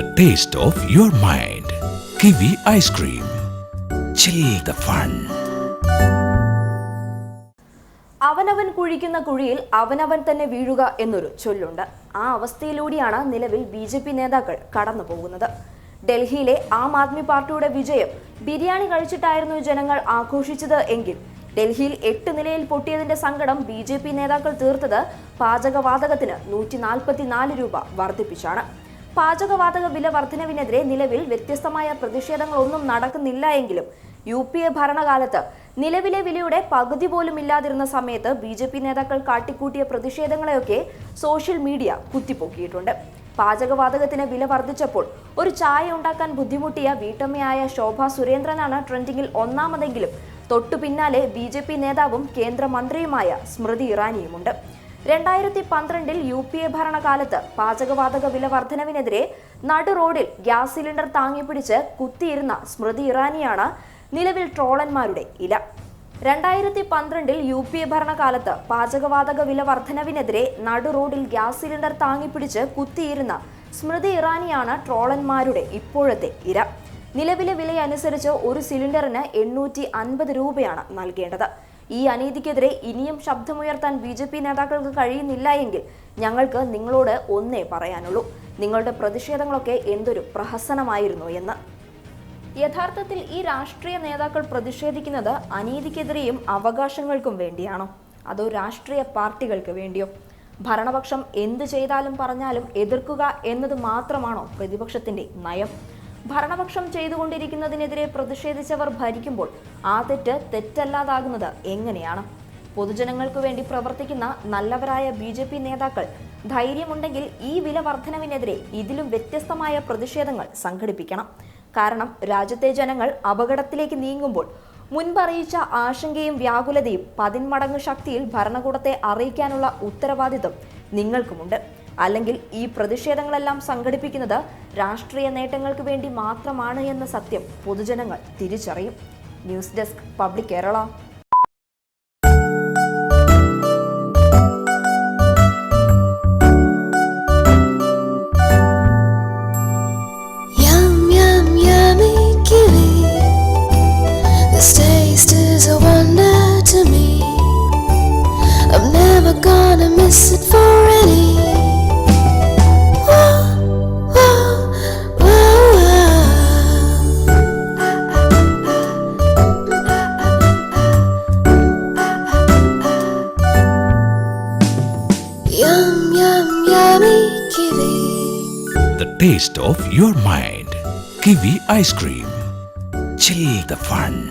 The taste of your mind. Kiwi ice cream. Chill the fun. അവനവൻ കുഴിക്കുന്ന കുഴിയിൽ അവനവൻ തന്നെ വീഴുക എന്നൊരു ചൊല്ലുണ്ട് ആ അവസ്ഥയിലൂടെയാണ് നിലവിൽ ബി ജെ പി നേതാക്കൾ കടന്നു പോകുന്നത് ഡൽഹിയിലെ ആം ആദ്മി പാർട്ടിയുടെ വിജയം ബിരിയാണി കഴിച്ചിട്ടായിരുന്നു ജനങ്ങൾ ആഘോഷിച്ചത് എങ്കിൽ ഡൽഹിയിൽ എട്ട് നിലയിൽ പൊട്ടിയതിന്റെ സങ്കടം ബി ജെ പി നേതാക്കൾ തീർത്തത് പാചകവാതകത്തിന് നൂറ്റി നാൽപ്പത്തിനാല് രൂപ വർദ്ധിപ്പിച്ചാണ് പാചകവാതക വില വർധനവിനെതിരെ നിലവിൽ വ്യത്യസ്തമായ പ്രതിഷേധങ്ങളൊന്നും നടക്കുന്നില്ല എങ്കിലും യു പി എ ഭരണകാലത്ത് നിലവിലെ വിലയുടെ പകുതി പോലും ഇല്ലാതിരുന്ന സമയത്ത് ബി ജെ പി നേതാക്കൾ കാട്ടിക്കൂട്ടിയ പ്രതിഷേധങ്ങളെയൊക്കെ സോഷ്യൽ മീഡിയ കുത്തിപ്പൊക്കിയിട്ടുണ്ട്. പാചകവാതകത്തിന് വില വർദ്ധിച്ചപ്പോൾ ഒരു ചായ ഉണ്ടാക്കാൻ ബുദ്ധിമുട്ടിയ വീട്ടമ്മയായ ശോഭ സുരേന്ദ്രനാണ് ട്രെൻഡിങ്ങിൽ ഒന്നാമതെങ്കിലും. തൊട്ടു പിന്നാലെ ബി ജെ പി നേതാവും കേന്ദ്രമന്ത്രിയുമായ സ്മൃതി ഇറാനിയുമുണ്ട്. രണ്ടായിരത്തി പന്ത്രണ്ടിൽ യു പി എ ഭരണകാലത്ത് പാചകവാതക വില വർധനവിനെതിരെ നടു റോഡിൽ ഗ്യാസ് സിലിണ്ടർ താങ്ങിപ്പിടിച്ച് കുത്തിയിരുന്ന സ്മൃതി ഇറാനിയാണ് നിലവിൽ ട്രോളന്മാരുടെ ഇല. രണ്ടായിരത്തി പന്ത്രണ്ടിൽ യു പി എ ഭരണകാലത്ത് പാചകവാതക വില വർധനവിനെതിരെ നടു റോഡിൽ ഗ്യാസ് സിലിണ്ടർ താങ്ങിപ്പിടിച്ച് കുത്തിയിരുന്ന സ്മൃതി ഇറാനിയാണ് ട്രോളന്മാരുടെ ഇപ്പോഴത്തെ ഇര. നിലവിലെ വിലയനുസരിച്ച് ഒരു സിലിണ്ടറിന് എണ്ണൂറ്റി അൻപത് രൂപയാണ് നൽകേണ്ടത്. ഈ അനീതിക്കെതിരെ ഇനിയും ശബ്ദമുയർത്താൻ ബി ജെ പി നേതാക്കൾക്ക് കഴിയുന്നില്ല എങ്കിൽ ഞങ്ങൾക്ക് നിങ്ങളോട് ഒന്നേ പറയാനുള്ളൂ. നിങ്ങളുടെ പ്രതിഷേധങ്ങളൊക്കെ എന്തൊരു പ്രഹസനമായിരുന്നു എന്ന്. യഥാർത്ഥത്തിൽ ഈ രാഷ്ട്രീയ നേതാക്കൾ പ്രതിഷേധിക്കുന്നത് അനീതിക്കെതിരെയും അവകാശങ്ങൾക്കും വേണ്ടിയാണോ? അതോ രാഷ്ട്രീയ പാർട്ടികൾക്ക് വേണ്ടിയോ? ഭരണപക്ഷം എന്ത് ചെയ്താലും പറഞ്ഞാലും എതിർക്കുക എന്നത് മാത്രമാണോ പ്രതിപക്ഷത്തിന്റെ നയം? ഭരണപക്ഷം ചെയ്തുകൊണ്ടിരിക്കുന്നതിനെതിരെ പ്രതിഷേധിച്ചവർ ഭരിക്കുമ്പോൾ ആ തെറ്റ് തെറ്റല്ലാതാകുന്നത് എങ്ങനെയാണ്? പൊതുജനങ്ങൾക്ക് വേണ്ടി പ്രവർത്തിക്കുന്ന നല്ലവരായ ബി ജെ പി നേതാക്കൾ ധൈര്യമുണ്ടെങ്കിൽ ഈ വില വർധനവിനെതിരെ ഇതിലും വ്യത്യസ്തമായ പ്രതിഷേധങ്ങൾ സംഘടിപ്പിക്കണം. കാരണം രാജ്യത്തെ ജനങ്ങൾ അപകടത്തിലേക്ക് നീങ്ങുമ്പോൾ മുൻപറിയിച്ച ആശങ്കയും വ്യാകുലതയും പതിന്മടങ്ങ് ശക്തിയിൽ ഭരണകൂടത്തെ അറിയിക്കാനുള്ള ഉത്തരവാദിത്വം നിങ്ങൾക്കുമുണ്ട്. അല്ലെങ്കിൽ ഈ പ്രതിഷേധങ്ങളെല്ലാം സംഘടിപ്പിക്കുന്നത് രാഷ്ട്രീയ നേട്ടങ്ങൾക്ക് വേണ്ടി മാത്രമാണ് എന്ന സത്യം പൊതുജനങ്ങൾ തിരിച്ചറിയും. News desk public Kerala. Gonna miss yummy taste of your mind. Kiwi Ice Cream. Chill the fun.